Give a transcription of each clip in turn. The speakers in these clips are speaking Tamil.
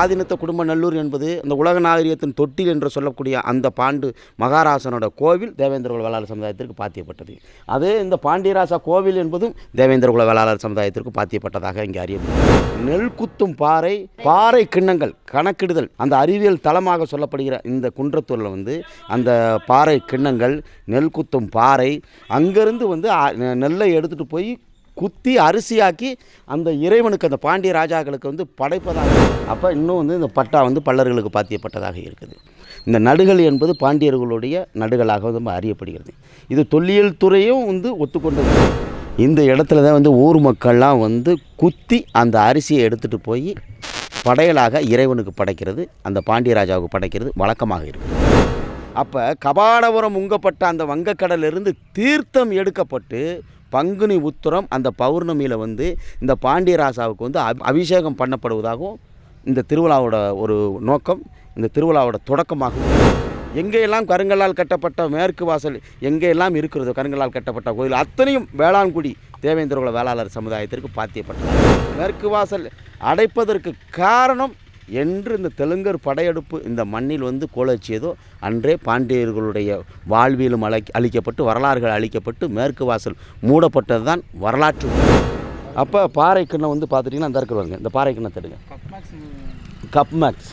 ஆதீனத்த குடும்ப நல்லூர் என்பது இந்த உலக நாகரிகத்தின் தொட்டில் என்று சொல்லக்கூடிய அந்த பாண்டு மகாராசனோட கோவில் தேவேந்திர குல வேளாளர் சமுதாயத்திற்கு பாத்தியப்பட்டது. அதே இந்த பாண்டியராசா கோவில் என்பதும் தேவேந்திர குல வேளாளர் சமுதாயத்திற்கு பாத்தியப்பட்டதாக இங்கே அறியப்படுகிறது. நெல் குத்தும் பாறை பாறை கிண்ணங்கள் கணக்கிடுதல் அந்த அறிவியல் தளமாக சொல்லப்படுகிற இந்த குன்றத்தூரில் வந்து அந்த பாறை கிண்ணங்கள் நெல் குத்தும் பாறை அங்கேருந்து வந்து நெல்லை எடுத்துகிட்டு போய் குத்தி அரிசியாக்கி அந்த இறைவனுக்கு அந்த பாண்டிய ராஜாக்களுக்கு வந்து படைப்பதாக அப்போ இன்னும் வந்து இந்த பட்டா வந்து பல்லர்களுக்கு பாத்தியப்பட்டதாக இருக்குது. இந்த நடுகள் என்பது பாண்டியர்களுடைய நடுகளாக வந்து அறியப்படுகிறது. இது தொல்லியல் துறையும் வந்து ஒத்துக்கொண்டது. இந்த இடத்துல தான் வந்து ஊர் மக்கள்லாம் வந்து குத்தி அந்த அரிசியை எடுத்துகிட்டு போய் படையலாக இறைவனுக்கு படைக்கிறது அந்த பாண்டிய ராஜாவுக்கு படைக்கிறது வழக்கமாக இருக்குது. அப்போ கபாடபுரம் உங்கப்பட்ட அந்த வங்கக்கடலிருந்து தீர்த்தம் எடுக்கப்பட்டு பங்குனி உத்திரம் அந்த பௌர்ணமியில் வந்து இந்த பாண்டியராசாவுக்கு வந்து அபிஷேகம் பண்ணப்படுவதாகவும் இந்த திருவிழாவோட ஒரு நோக்கம் இந்த திருவிழாவோட தொடக்கமாகும் எங்கேயெல்லாம் கருங்கல்லால் கட்டப்பட்ட மேற்கு வாசல் எங்கேயெல்லாம் இருக்கிறதோ கருங்கல்லால் கட்டப்பட்ட கோயில் அத்தனையும் வேளாண்குடி தேவேந்திரகுல வேளாளர் சமுதாயத்திற்கு பாத்தியப்பட்டது. மேற்கு வாசல் அடைப்பதற்கு காரணம் என்று இந்த தெலுங்கர் படையெடுப்பு இந்த மண்ணில் வந்து கோலச்சியதோ அன்றே பாண்டியர்களுடைய வாழ்வியலும் அழை அழிக்கப்பட்டு வரலாறுகள் அழிக்கப்பட்டு மேற்கு வாசல் மூடப்பட்டது தான் வரலாற்று. அப்போ பாறை கிண்ணம் வந்து பார்த்துட்டிங்கன்னா அந்த இருக்கிறவங்க இந்த பாறை கிண்ணத்தை எடுங்க. கப்மேக்ஸ்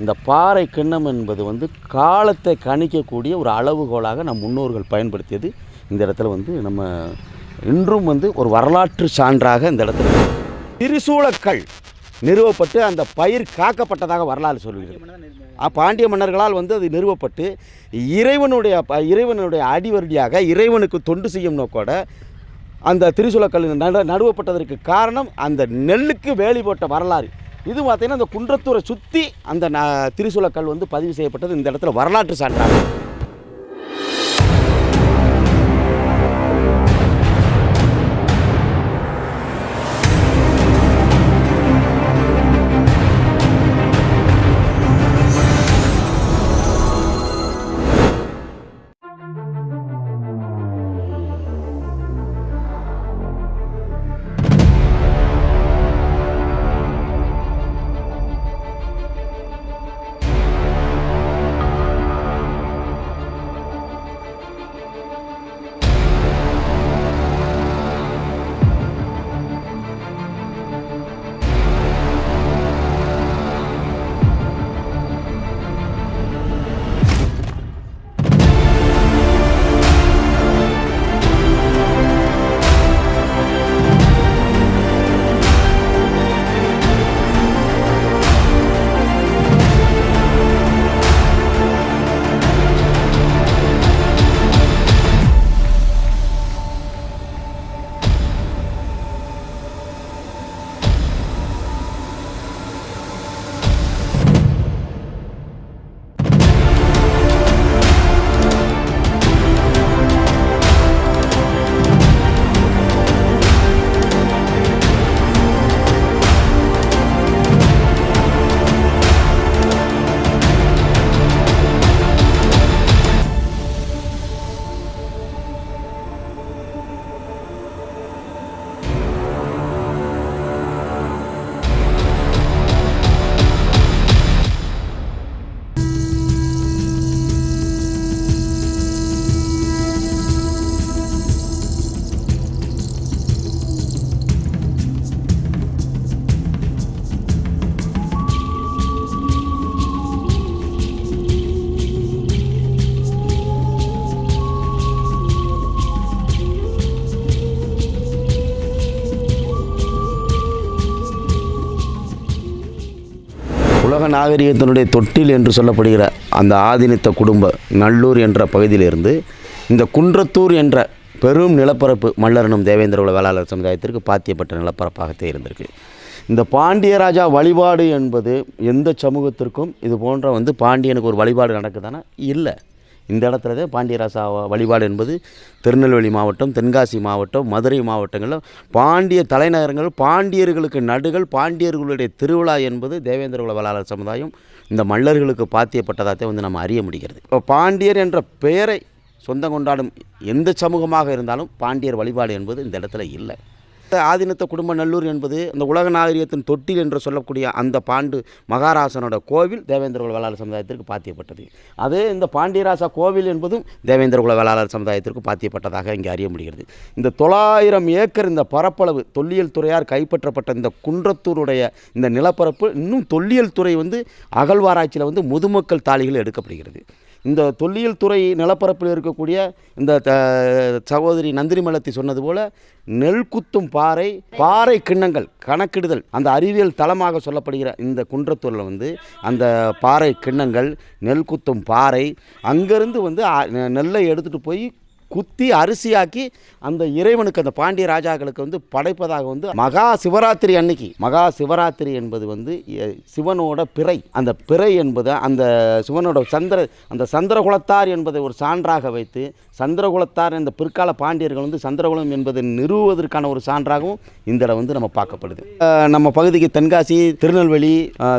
இந்த பாறை கிண்ணம் என்பது வந்து காலத்தை கணிக்கக்கூடிய ஒரு அளவுகோலாக நம் முன்னோர்கள் பயன்படுத்தியது. இந்த இடத்துல வந்து நம்ம இன்றும் வந்து ஒரு வரலாற்று சான்றாக இந்த இடத்துல இருக்கு. திரிசூலக்கல். நிறுவப்பட்டு அந்த பயிர் காக்கப்பட்டதாக வரலாறு சொல்கிறது பாண்டிய மன்னர்களால் வந்து அது நிறுவப்பட்டு இறைவனுடைய இறைவனுடைய அடிவருடியாக இறைவனுக்கு தொண்டு செய்யும் நோக்கோட அந்த திரிசூலக்கல் நட நடுவப்பட்டதற்கு காரணம் அந்த நெல்லுக்கு வேலி போட்ட வரலாறு. இது பார்த்தீங்கன்னா அந்த குன்றத்தூரை சுற்றி அந்த ந திரிசூலக்கல் வந்து பதிவு செய்யப்பட்டது இந்த இடத்துல வரலாற்று சான்றாகும். நாகரிகத்தினுடைய தொட்டில் என்று சொல்லப்படுகிற அந்த ஆதினித்த குடும்ப நல்லூர் என்ற பகுதியிலிருந்து இந்த குன்றத்தூர் என்ற பெரும் நிலப்பரப்பு மல்லரனும் தேவேந்திரகுல வேளாளர் சமுதாயத்திற்கு பாத்தியப்பட்ட நிலப்பரப்பாகத்தே இருந்திருக்கு. இந்த பாண்டியராஜா வழிபாடு என்பது எந்த சமூகத்திற்கும் இது போன்ற வந்து பாண்டியனுக்கு ஒரு வழிபாடு நடக்குதானா? இல்லை. இந்த இடத்துல தான் பாண்டியராசா வழிபாடு என்பது திருநெல்வேலி மாவட்டம் தென்காசி மாவட்டம் மதுரை மாவட்டங்களில் பாண்டிய தலைநகரங்கள் பாண்டியர்களுக்கு நடுகள் பாண்டியர்களுடைய திருவிழா என்பது தேவேந்திரகுல வேளாளர் சமுதாயம் இந்த மல்லர்களுக்கு பாத்தியப்பட்டதாகத்தான் வந்து நம்ம அறிய முடிகிறது. இப்போ பாண்டியர் என்ற பெயரை சொந்தம் கொண்டாடும் எந்த சமூகமாக இருந்தாலும் பாண்டியர் வழிபாடு என்பது இந்த இடத்துல இல்லை. ஆதினத்த குடும்ப நல்லூர் என்பது அந்த உலக நாகரிகத்தின் தொட்டில் என்று சொல்லக்கூடிய அந்த பாண்டு மகாராசனோட கோவில் தேவேந்திரகுல வேளாளர் சமுதாயத்திற்கு பாத்தியப்பட்டது. அதே இந்த பாண்டியராசா கோவில் என்பதும் தேவேந்திரகுல வேளாளர் சமுதாயத்திற்கு பாத்தியப்பட்டதாக இங்கே அறிய முடிகிறது. இந்த தொள்ளாயிரம் ஏக்கர் இந்த பரப்பளவு தொல்லியல் துறையார் கைப்பற்றப்பட்ட இந்த குன்றத்தூருடைய இந்த நிலப்பரப்பு இன்னும் தொல்லியல் துறை வந்து அகழ்வாராய்ச்சியில் வந்து முதுமக்கள் தாளிகள் எடுக்கப்படுகிறது. இந்த தொல்லியல் துறை நிலப்பரப்பில் இருக்கக்கூடிய இந்த த- சகோதரி நந்திரிமலத்தை சொன்னது போல நெல் குத்தும் பாறை பாறை கிண்ணங்கள் கணக்கிடுதல் அந்த அறிவியல் தளமாக சொல்லப்படுகிற இந்த குன்றத்தூரில் வந்து அந்த பாறை கிண்ணங்கள் நெல் குத்தும் பாறை அங்கேருந்து வந்து நெல்லை எடுத்துகிட்டு போய் குத்தி அரிசியாக்கி அந்த இறைவனுக்கு அந்த பாண்டிய ராஜாக்களுக்கு வந்து படைப்பதாக வந்து மகா சிவராத்திரி அன்னைக்கு. மகா சிவராத்திரி என்பது வந்து சிவனோட பிறை. அந்த பிறை என்பது அந்த சிவனோட சந்திர அந்த சந்திரகுலத்தார் என்பதை ஒரு சான்றாக வைத்து சந்திரகுலத்தார் இந்த பிற்கால பாண்டியர்கள் வந்து சந்திரகுலம் என்பதை நிறுவுவதற்கான ஒரு சான்றாகவும் இந்த இடம் வந்து நம்ம பார்க்கப்படுது. நம்ம பகுதிக்கு தென்காசி திருநெல்வேலி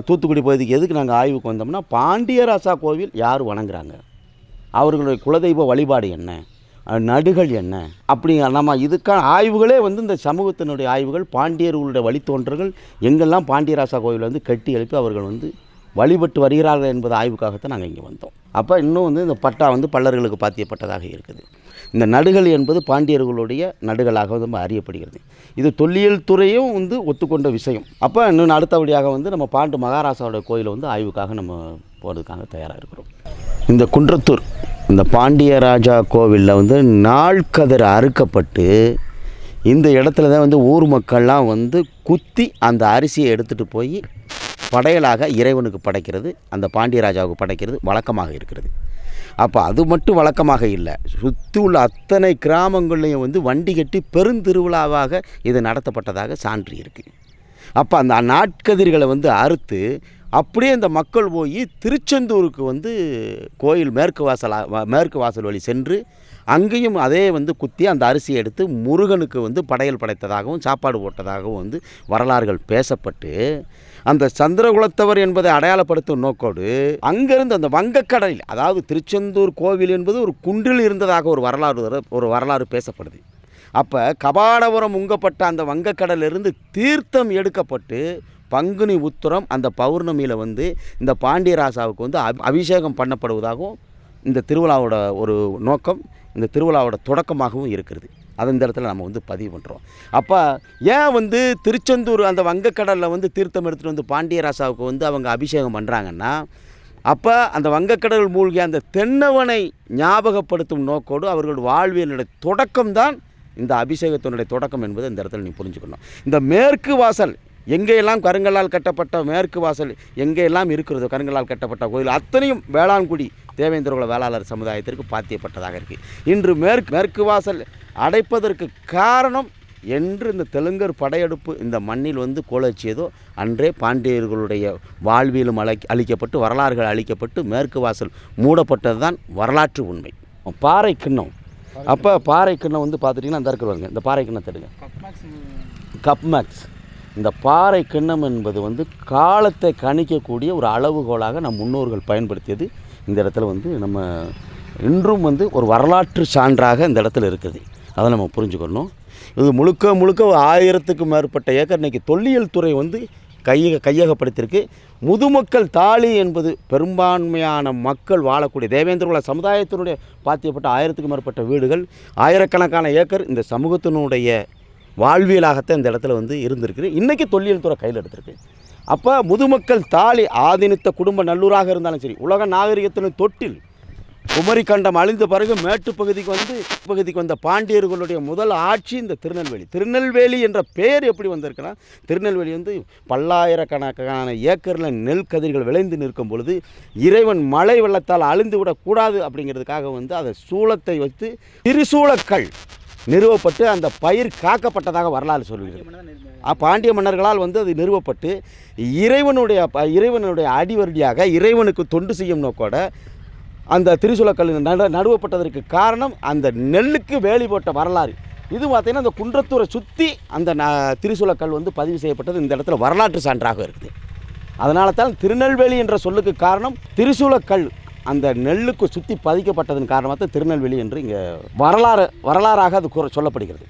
தூத்துக்குடி பகுதிக்கு எதுக்கு நாங்கள் ஆய்வுக்கு வந்தோம்னா பாண்டியராசா கோவில் யார் வணங்குறாங்க? அவர்களுடைய குலதெய்வ வழிபாடு என்ன? நடுகள் என்ன? அப்படி நம்ம இதுக்கான ஆய்வுகளே வந்து இந்த சமூகத்தினுடைய ஆய்வுகள் பாண்டியர்களுடைய வழித்தோன்றர்கள் எங்கெல்லாம் பாண்டியராசா கோவில் வந்து கட்டி எழுப்பி அவர்கள் வந்து வழிபட்டு வருகிறார்கள் என்பது ஆய்வுக்காகத்தான் நாங்கள் இங்கே வந்தோம். அப்போ இன்னும் வந்து இந்த பட்டா வந்து பல்லர்களுக்கு பாத்தியப்பட்டதாக இருக்குது. இந்த நடுகள் என்பது பாண்டியர்களுடைய நடுகளாக வந்து நம்ம அறியப்படுகிறது. இது தொல்லியல் துறையும் வந்து ஒத்துக்கொண்ட விஷயம். அப்போ இன்னும் அடுத்தபடியாக வந்து நம்ம பாண்டு மகாராசாவோட கோயிலை வந்து ஆய்வுக்காக நம்ம போகிறதுக்காக தயாராக இருக்கிறோம். இந்த குன்றத்தூர் இந்த பாண்டியராஜா கோவிலில் வந்து நாள்கதிர் அறுக்கப்பட்டு இந்த இடத்துல தான் வந்து ஊர் மக்கள்லாம் வந்து குத்தி அந்த அரிசியை எடுத்துகிட்டு போய் படையலாக இறைவனுக்கு படைக்கிறது அந்த பாண்டியராஜாவுக்கு படைக்கிறது வழக்கமாக இருக்கிறது. அப்போ அது மட்டும் வழக்கமாக இல்லை சுற்றி உள்ள அத்தனை கிராமங்கள்லையும் வந்து வண்டி கட்டி பெருந்திருவிழாவாக இது நடத்தப்பட்டதாக சான்று இருக்குது அப்போ அந்த நாட்கதிர்களை வந்து அறுத்து அப்படியே இந்த மக்கள் போய் திருச்செந்தூருக்கு வந்து கோயில் மேற்கு வாசல் மேற்கு வாசல் வழி சென்று அங்கேயும் அதே வந்து குத்தி அந்த அரிசியை எடுத்து முருகனுக்கு வந்து படையல் படைத்ததாகவும் சாப்பாடு போட்டதாகவும் வந்து வரலாறுகள் பேசப்பட்டு அந்த சந்திரகுலத்தவர் என்பதை அடையாளப்படுத்தும் நோக்கோடு அங்கிருந்து அந்த வங்கக்கடலில் அதாவது திருச்செந்தூர் கோவில் என்பது ஒரு குன்றில் இருந்ததாக ஒரு வரலாறு ஒரு வரலாறு பேசப்படுது. அப்போ கபாடபுரம் உங்கப்பட்ட அந்த வங்கக்கடலிருந்து தீர்த்தம் எடுக்கப்பட்டு பங்குனி உத்திரம் அந்த பௌர்ணமியில் வந்து இந்த பாண்டியராசாவுக்கு வந்து அபிஷேகம் பண்ணப்படுவதாகவும் இந்த திருவிழாவோட ஒரு நோக்கம் இந்த திருவிழாவோட தொடக்கமாகவும் இருக்கிறது. அது இந்த இடத்துல நம்ம வந்து பதிவு பண்ணுறோம் அப்போ ஏன் வந்து திருச்செந்தூர் அந்த வங்கக்கடலில் வந்து தீர்த்தம் எடுத்துகிட்டு வந்து பாண்டியராசாவுக்கு வந்து அவங்க அபிஷேகம் பண்ணுறாங்கன்னா அப்போ அந்த வங்கக்கடல் மூழ்கிய அந்த தென்னவனை ஞாபகப்படுத்தும் நோக்கோடு அவர்கள் வாழ்வியலுடைய தொடக்கம்தான் இந்த அபிஷேகத்தினுடைய தொடக்கம் என்பதை இந்த இடத்துல நீ புரிஞ்சுக்கணும். இந்த மேற்கு வாசல் எங்கெல்லாம் கருங்கல்லால் கட்டப்பட்ட மேற்கு வாசல் எங்கெல்லாம் இருக்கிறதோ கருங்கல்லால் கட்டப்பட்ட கோயில் அத்தனையும் வேளாண்குடி தேவேந்திரகுல வேளாளர் சமுதாயத்திற்கு பாத்தியப்பட்டதாக இருக்குது இன்று மேற்கு மேற்கு வாசல் அடைப்பதற்கு காரணம் என்று இந்த தெலுங்கர் படையெடுப்பு இந்த மண்ணில் வந்து கோலச்சியதோ அன்றே பாண்டியர்களுடைய வாழ்வியலும் அழை அழிக்கப்பட்டு வரலாறுகள் அழிக்கப்பட்டு மேற்கு வாசல் மூடப்பட்டது தான் வரலாற்று உண்மை. பாறை கிண்ணம். அப்போ பாறை கிண்ணம் வந்து பார்த்துட்டிங்கன்னா அந்த இருக்கிற பாருங்க இந்த பாறை கிண்ணத்தை எடுங்க. கப் மேக்ஸ். இந்த பாறை கிண்ணம் என்பது வந்து காலத்தை கணிக்கக்கூடிய ஒரு அளவுகோலாக நம் முன்னோர்கள் பயன்படுத்தியது. இந்த இடத்துல வந்து நம்ம இன்றும் வந்து ஒரு வரலாற்று சான்றாக இந்த இடத்துல இருக்குது. அதை நம்ம புரிஞ்சுக்கணும். இது முழுக்க முழுக்க ஆயிரத்துக்கு ஆயிரத்துக்கும் மேற்பட்ட ஏக்கர் இன்றைக்கி தொல்லியல் துறை வந்து கையக கையகப்படுத்தியிருக்கு. முதுமக்கள் தாலி என்பது பெரும்பான்மையான மக்கள் வாழக்கூடிய தேவேந்திரகுல சமுதாயத்தினுடைய பாத்தியப்பட்ட ஆயிரத்துக்கும் மேற்பட்ட வீடுகள் ஆயிரக்கணக்கான ஏக்கர் இந்த சமூகத்தினுடைய வாழ்வியலாகத்தான் இந்த இடத்துல வந்து இருந்திருக்கு. இன்றைக்கி தொல்லியல் துறை கையில் எடுத்திருக்கு. அப்போ முதுமக்கள் தாலி ஆதினித்த குடும்ப நல்லூராக இருந்தாலும் சரி உலக நாகரிகத்தின் தொட்டில் குமரி கண்டம் அழிந்த பிறகு மேட்டு பகுதிக்கு வந்து பகுதிக்கு வந்த பாண்டியர்களுடைய முதல் ஆட்சி இந்த திருநெல்வேலி. திருநெல்வேலி என்ற பெயர் எப்படி வந்திருக்குன்னா திருநெல்வேலி வந்து பல்லாயிரக்கணக்கான ஏக்கரில் நெல் கதிர்கள் விளைந்து நிற்கும் பொழுது இறைவன் மழை வெள்ளத்தால் அழிந்து விடக்கூடாது அப்படிங்கிறதுக்காக வந்து அதை சூளத்தை வைத்து திரிசூலக்கல் நிறுவப்பட்டு அந்த பயிர் காக்கப்பட்டதாக வரலாறு சொல்லுகிறது பாண்டிய மன்னர்களால் வந்து அது நிறுவப்பட்டு இறைவனுடைய இறைவனுடைய அடிவருடியாக இறைவனுக்கு தொண்டு செய்யும் நோக்கோட அந்த திரிசூலக்கல் நட நடுவப்பட்டதற்கு காரணம் அந்த நெல்லுக்கு வேலி போட்ட வரலாறு. இது பார்த்தீங்கன்னா அந்த குன்றத்தூரை சுற்றி அந்த ந திருசூலக்கல் வந்து பதிவு செய்யப்பட்டது. இந்த இடத்துல வரலாற்று சான்றாக இருக்குது. அதனால தான் திருநெல்வேலி என்ற சொல்லுக்கு காரணம் திருசூலக்கல் அந்த நெல்லுக்கு சுற்றி பதிக்கப்பட்டதன் காரணமாக தான் திருநெல்வேலி என்று இங்கே வரலாறு வரலாறாக அது கூற சொல்லப்படுகிறது.